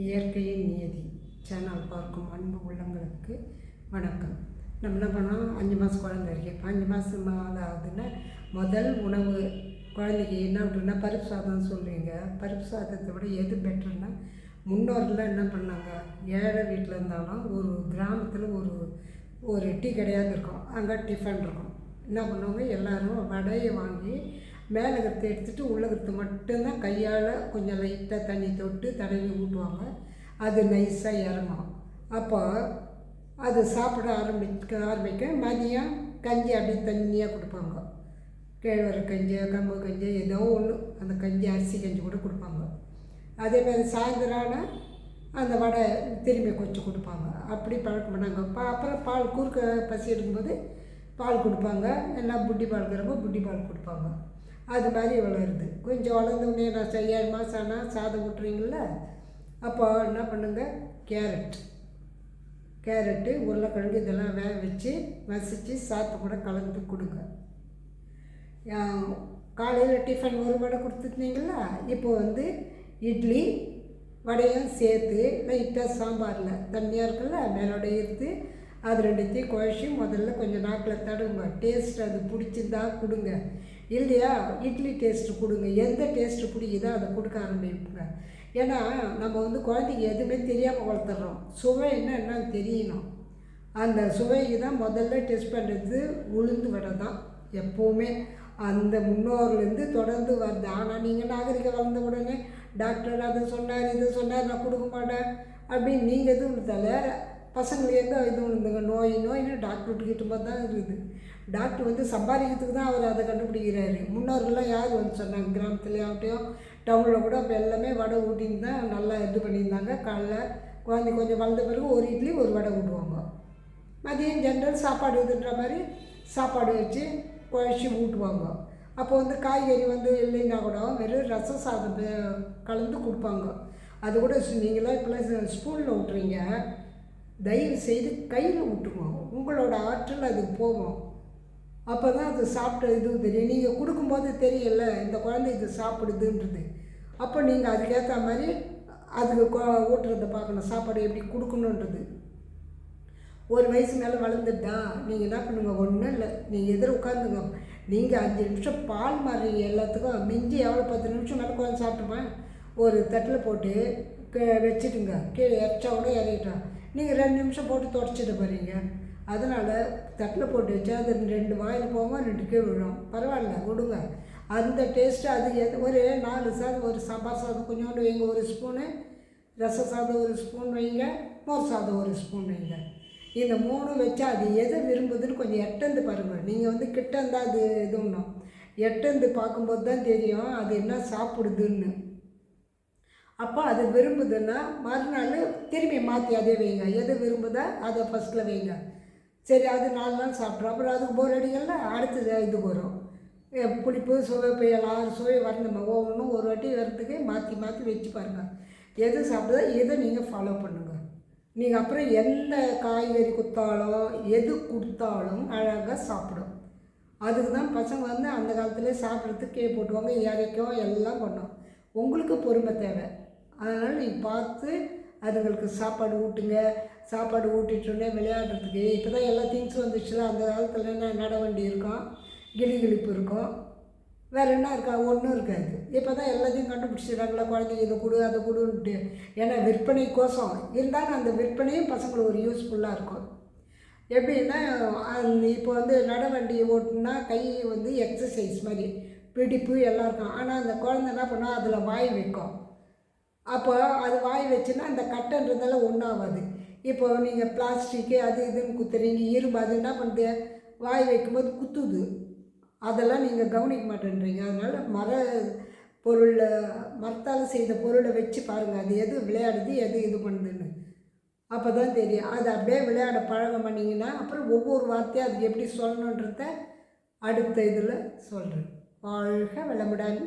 இயற்கையின் நியதி சேனல் பார்க்கும் அன்பு உள்ளங்களுக்கு வணக்கம். நம்ம என்ன பண்ணோம் அஞ்சு மாதம் குழந்தை இருக்கு. அஞ்சு மாதம் ஆகுதுன்னா முதல் உணவு குழந்தைக்கு என்ன அப்படின்னா பருப்பு சாதம்னு சொல்லுவீங்க பருப்பு சாதத்தை விட எது பெட்டர்னா முன்னோர்கள்லாம் என்ன பண்ணாங்க? ஏழை வீட்டில் இருந்தாலும் ஒரு கிராமத்தில் ஒரு ஒரு டீ கிடையாது இருக்கும். அங்கே டிஃபன் இருக்கும். என்ன பண்ணுவாங்க? எல்லோரும் வடையை வாங்கி மேலே இருக்கிறத எடுத்துகிட்டு உள்ளே இருக்கிறது மட்டும்தான் கையால் கொஞ்சம் லைட்டாக தண்ணி தொட்டு தடவி ஊட்டுவாங்க. அது நைஸாக இறங்கும். அப்போ அது சாப்பிட ஆரம்பிக்க ஆரம்பிக்க மதியம் கஞ்சி அப்படியே தண்ணியாக கொடுப்பாங்க. கேழ்வரகு கஞ்சி கம்பு கஞ்சி ஏதோ ஒன்று அந்த கஞ்சி அரிசி கஞ்சி கூட கொடுப்பாங்க. அதே மாதிரி சாயந்தரம் ஆனால் அந்த வடை திரும்பி கொஞ்சம் கொடுப்பாங்க. அப்படி பழக்கம் பண்ணாங்க. பா அப்புறம் பால் குறுக்க பசி எடுக்கும்போது பால் கொடுப்பாங்க. எல்லாம் புட்டி பால் இருக்கிறவங்க புட்டி பால் கொடுப்பாங்க. அது மாதிரி வளருது. கொஞ்சம் வளர்ந்தோடனே நான் ச- ஏழு மாதம் ஆனால் சாதம் விட்டுறீங்கள அப்போ என்ன பண்ணுங்க? கேரட். கேரட்டு உருளைக்கிழங்கு இதெல்லாம் வேக வச்சு மசிச்சு சாத்து கூட கலந்து கொடுங்க. காலையில் டிஃபன் ஒரு வடை கொடுத்துருந்தீங்களா இப்போ வந்து இட்லி வடையும் சேர்த்து லைட்டாக சாம்பாரில் தண்ணியாக இருக்குல்ல மேலோட எடுத்து அது ரெண்டுத்தையும் குழச்சி முதல்ல கொஞ்சம் நாக்கில் தடவுங்க. டேஸ்ட் அது பிடிச்சிருந்தா கொடுங்க. இல்லையா? இட்லி டேஸ்ட்டு கொடுங்க. எந்த டேஸ்ட்டு பிடிக்குதோ அதை கொடுக்க ஆரம்பிப்புங்க. ஏன்னா நம்ம வந்து குழந்தைக்கு எதுவுமே தெரியாமல் வளர்த்துறோம். சுவை என்ன என்னன்னு தெரியணும். அந்த சுவைக்கு தான் முதல்ல டெஸ்ட் பண்ணுறது உளுந்து வடை தான் எப்போவுமே. அந்த முன்னோர்லேருந்து தொடர்ந்து வருது. ஆனால் நீங்கள் நாகரிகம் வளர்ந்த உடனே டாக்டர் அதை சொன்னார் இது சொன்னார் நான் கொடுக்க மாட்டேன் அப்படின்னு நீங்கள் எதுவும் தலை பசங்களுக்கு எங்கே இதுவும் விழுந்துங்க நோய் நோயின்னு டாக்டர் கிட்ட போது தான் இருக்குது. டாக்டர் வந்து சம்பாதிக்கிறதுக்கு தான் அவர் அதை கண்டுபிடிக்கிறாரு. முன்னோர்கள்லாம் யார் வந்து சொன்னாங்க? கிராமத்துலேயும் டவுனில் கூட அப்போ எல்லாமே வடை ஊட்டின்னு தான் நல்லா இது பண்ணியிருந்தாங்க. காலைல குழந்தை கொஞ்சம் வளர்ந்த பிறகு ஒரு இட்லி ஒரு வடை ஊட்டுவாங்க. மதியம் ஜென்ரல் சாப்பாடு இதுன்ற மாதிரி சாப்பாடு வச்சு குழச்சி ஊட்டுவாங்க. அப்போ வந்து காய்கறி வந்து இல்லைன்னா கூட வெறும் ரசம் சாதம் கலந்து கொடுப்பாங்க. அது கூட நீங்களாம் இப்போலாம் ஸ்பூனில் விட்றீங்க தயவு செய்து கையில் விட்டுங்க உங்களோட ஆற்றல் அதுக்கு போகும் அப்போ தான் அது சாப்பிட்ட இது தெரியும். நீங்கள் கொடுக்கும்போது தெரியல இந்த குழந்தை இது சாப்பிடுதுன்றது. அப்போ நீங்கள் அதுக்கேற்ற மாதிரி அதுக்கு கொ- ஊட்டுறதை பார்க்கணும். சாப்பாடு எப்படி கொடுக்கணுன்றது. ஒரு வயசு மேலே வளர்ந்துட்டா நீங்கள் என்ன பண்ணுங்க? ஒன்றும் இல்லை. நீங்கள் எதிர உட்காந்துங்க நீங்கள் அஞ்சு நிமிஷம் பால் மாறி எல்லாத்துக்கும் மிஞ்சி எவ்வளோ பத்து நிமிஷம் மேலே குழந்தை சாப்பிட்டுப்பேன். ஒரு தட்டில் போட்டு வச்சுடுங்க கீழே இறச்சா கூட இறங்கிட்டோம் நீங்கள் ரெண்டு நிமிஷம் போட்டு தொடச்சிட்டு போகிறீங்க அதனால் தட்டில் போட்டு வச்சா அது ரெண்டு வாயில் போகும் ரெண்டு கீழே விழும். பரவாயில்ல விடுங்க. அந்த டேஸ்ட்டு அது எது ஒரு நாலு சாதம் ஒரு சாம்பார் சாதம் கொஞ்சோண்டு வைங்க ஒரு ஸ்பூனு ரச சாதம் ஒரு ஸ்பூன் வைங்க மோர் சாதம் ஒரு ஸ்பூன் வைங்க. இந்த மூணு வச்சா அது எதை விரும்புதுன்னு கொஞ்சம் எட்டந்து பாருங்கள் நீங்கள் வந்து கிட்ட இருந்தால் அது இதுன்னும் எட்டந்து பார்க்கும்போது தான் தெரியும் அது என்ன சாப்பிடுதுன்னு. அப்போ அது விரும்புதுன்னா மறுநாள் திரும்பி மாற்றி அதே வைங்க. எது விரும்புதோ அதை ஃபஸ்ட்டில் வைங்க. சரி அது நாலு நாள் சாப்பிட்றோம் அப்புறம் அதுக்கு போர் அடிக்கல அடுத்தது இது வரும். புளிப்பு சுவை புயல் ஆறு சுவை வரணுமா ஒவ்வொன்றும் ஒரு வாட்டி வரத்துக்கு மாற்றி மாற்றி வச்சு பாருங்கள் எது சாப்பிடுதோ எதை நீங்கள் ஃபாலோ பண்ணுங்கள் நீங்கள் அப்புறம் எந்த காய்கறி கொடுத்தாலும் எது கொடுத்தாலும் அழகாக சாப்பிடும். அதுக்கு தான் பசங்க வந்து அந்த காலத்துலேயே சாப்பிட்றதுக்கு கே போட்டுவாங்க இறைக்கும் எல்லாம் பண்ணோம் உங்களுக்கு பொறுமை தேவை. அதனால் நீங்கள் பார்த்து அதுங்களுக்கு சாப்பாடு ஊட்டுங்க. சாப்பாடு ஊட்டிட்டோன்னே விளையாடுறதுக்கு இப்போ தான் எல்லா திங்ஸும் வந்துச்சுல அந்த காலத்தில் என்ன நடவண்டி இருக்கும் கிளி கிளிப்பு இருக்கும். வேறு என்ன இருக்கா? ஒன்றும் இருக்காது. இப்போ தான் எல்லாத்தையும் கண்டுபிடிச்சிடுறாங்களா குழந்தைங்க இதை கொடு அதை கொடுன்ட்டு ஏன்னா விற்பனை கோசம் இருந்தாலும் அந்த விற்பனையும் பசங்களுக்கு ஒரு யூஸ்ஃபுல்லாக இருக்கும். எப்படின்னா இப்போ வந்து நடவண்டி ஓட்டுனா கை வந்து எக்ஸசைஸ் மாதிரி பிடிப்பு எல்லாம் இருக்கும். ஆனால் அந்த குழந்தை என்ன பண்ணால் அதில் வாய் வைக்கும். அப்போ அது வாய் வச்சுன்னா அந்த கட்டைன்றதால ஒன்றும் ஆகாது இப்போ நீங்கள் பிளாஸ்டிக்கு அது இதுன்னு குத்துறீங்க இரும்பு அது என்ன பண்ணுது வாய் வைக்கும்போது குத்துது. அதெல்லாம் நீங்கள் கவனிக்க மாட்டேன்றீங்க. அதனால் மர பொருளில் மரத்தால் செய்த பொருளை வச்சு பாருங்கள் அது எது விளையாடுது எது இது பண்ணுதுன்னு. அப்போ தான் தெரியும். அது அப்படியே விளையாட பழகம் பண்ணிங்கன்னா அப்புறம் ஒவ்வொரு வார்த்தையும் அதுக்கு எப்படி சொல்லணுன்றத அடுத்த இதில் சொல்கிறேன் வாழ்க வளமுடன்.